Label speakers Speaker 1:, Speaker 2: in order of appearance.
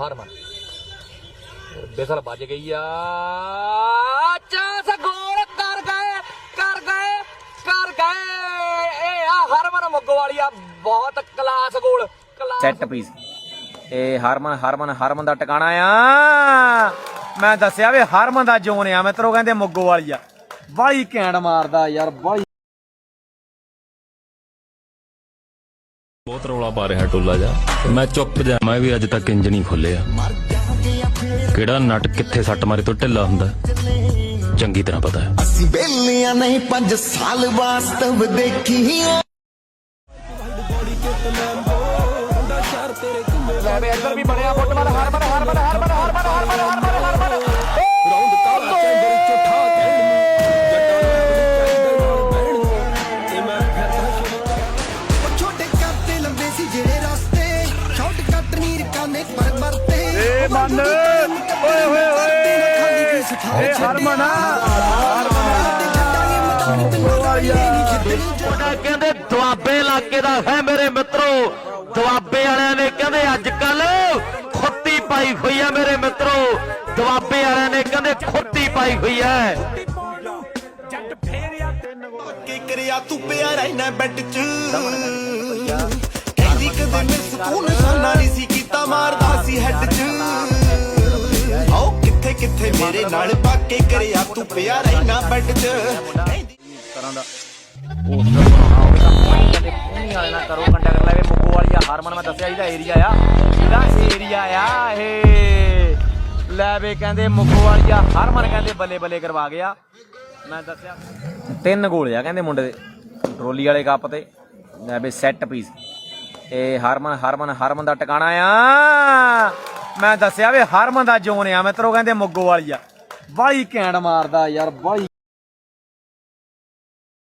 Speaker 1: ਹਰਮਨ ਬਿਸਲ ਵੱਜ ਗਈ ਆ। ਚਾਂਸ ਗੋਲ ਕਰ ਗਏ ਕਰ ਗਏ ਕਰ ਗਏ। ਇਹ ਆ ਹਰਮਨ ਮੁੱਗੋ ਵਾਲੀ ਆ ਬਹੁਤ ਕਲਾਸ ਗੋਲ
Speaker 2: ਸੈੱਟ ਪੀਸ ਇਹ ਹਰਮਨ ਹਰਮਨ ਹਰਮਨ ਦਾ ਟਿਕਾਣਾ ਆ। ਮੈਂ ਦੱਸਿਆ ਵੀ ਹਰਮਨ ਦਾ ਜੋਨ ਆ, ਮਿੱਤਰੋ, ਕਹਿੰਦੇ ਮੁੱਗੋ ਵਾਲੀ ਆ ਬਾਲੀ ਘੈਂਟ ਮਾਰਦਾ ਯਾਰ ਬਾਲੀ
Speaker 3: ਬਹੁਤ ਰੌਲਾ ਪਾ ਰਿਹਾ ਟੋਲਾ ਜਾ ਮੈਂ ਚੁੱਪ ਜਾ ਮੈਂ ਵੀ ਅੱਜ ਤੱਕ ਇੰਜ ਨਹੀਂ ਖੋਲਿਆ ਕਿਹੜਾ ਨਟ ਕਿੱਥੇ ਸੱਟ ਮਾਰੇ ਤੋਂ ਢਿੱਲਾ ਹੁੰਦਾ ਚੰਗੀ ਤਰ੍ਹਾਂ ਪਤਾ ਹੈ।
Speaker 4: ਅਸੀਂ ਬੇਲੀਆਂ ਨਹੀਂ 5 ਸਾਲ ਵਾਸਤਵ ਦੇਖੀਆਂ।
Speaker 1: ਲੈ ਵੇ ਇੱਧਰ ਵੀ ਬਣਿਆ football Harman Harman Harman Harman Harman
Speaker 4: short cut ਨੀਰ ਕਾਨੇ ਪਰ ਮਰਤੇ ਏ ਮੰਨ ਓਏ ਓਏ ਓਏ। ਏ ਹਰਮਨ।
Speaker 5: ਉਹਦਾ ਕਹਿੰਦੇ ਦੁਆਬੇ ਇਲਾਕੇ ਦਾ ਹੈ ਮੇਰੇ ਮਿੱਤਰੋ। ਦੁਆਬੇ ਵਾਲਿਆਂ ਨੇ ਕਹਿੰਦੇ ਅੱਜ ਕੱਲ ਖੁੱਤੀ ਪਾਈ ਹੋਈ ਹੈ ਮੇਰੇ ਮਿੱਤਰੋ। ਦੁਆਬੇ ਵਾਲਿਆਂ ਨੇ ਕਹਿੰਦੇ ਖੁੱਤੀ ਪਾਈ ਹੋਈ ਹੈ।
Speaker 4: ਕੀ ਕਰਿਆ ਤੂੰ ਪਿਆ ਰਹਿਣਾ ਬੈੱਡ 'ਚ। ਕਿੱਥੇ ਮੇਰੇ ਨਾਲ ਪਾਕੇ ਕਰਿਆ ਤੂੰ ਪਿਆ ਰਹਿਣਾ ਬੈੱਡ 'ਚ।
Speaker 2: ਤਰ੍ਹਾਂ ਦਾ ਪੋਸਟਰ ਬਣਾਉਣਾ ਹੋਵੇ ਤਾਂ ਵਾਲੇ ਨਾਲ ਕਰੋ ਕੰਟੈਕਟ ਲੈ ਕੇ ਮੁੱਗੋ ਵਾਲੀ ਆ ਹਰਮਨ ਮੈਂ ਦੱਸਿਆ ਇਹਦਾ ਏਰੀਆ ਆ ਇਹਦਾ ਏਰੀਆ ਆ ਇਹ ਲੈ ਵੇ ਕਹਿੰਦੇ ਮੁੱਗੋ ਵਾਲੀ ਆ ਹਰਮਨ ਕਹਿੰਦੇ ਬੱਲੇ ਬੱਲੇ ਕਰਵਾ ਗਿਆ ਮੈਂ ਦੱਸਿਆ ਤਿੰਨ ਗੋਲ ਆ ਕਹਿੰਦੇ ਮੁੰਡੇ ਦੇ। ਟਰੋਲੀ ਵਾਲੇ ਕੱਪ ਤੇ। ਲੈ ਵੇ ਸੈੱਟ ਪੀਸ ਇਹ ਹਰਮਨ ਹਰਮਨ ਹਰਮਨ ਦਾ ਟਿਕਾਣਾ ਆ। ਮੈਂ ਦੱਸਿਆ ਵੀ ਹਰਮਨ ਦਾ ਜੋਨ ਆ, ਮਿੱਤਰੋ ਕਹਿੰਦੇ ਮੁੱਗੋ ਵਾਲੀ ਆ। ਬਾਈ ਘੈਂਟ ਮਾਰਦਾ ਯਾਰ, ਬਾਈ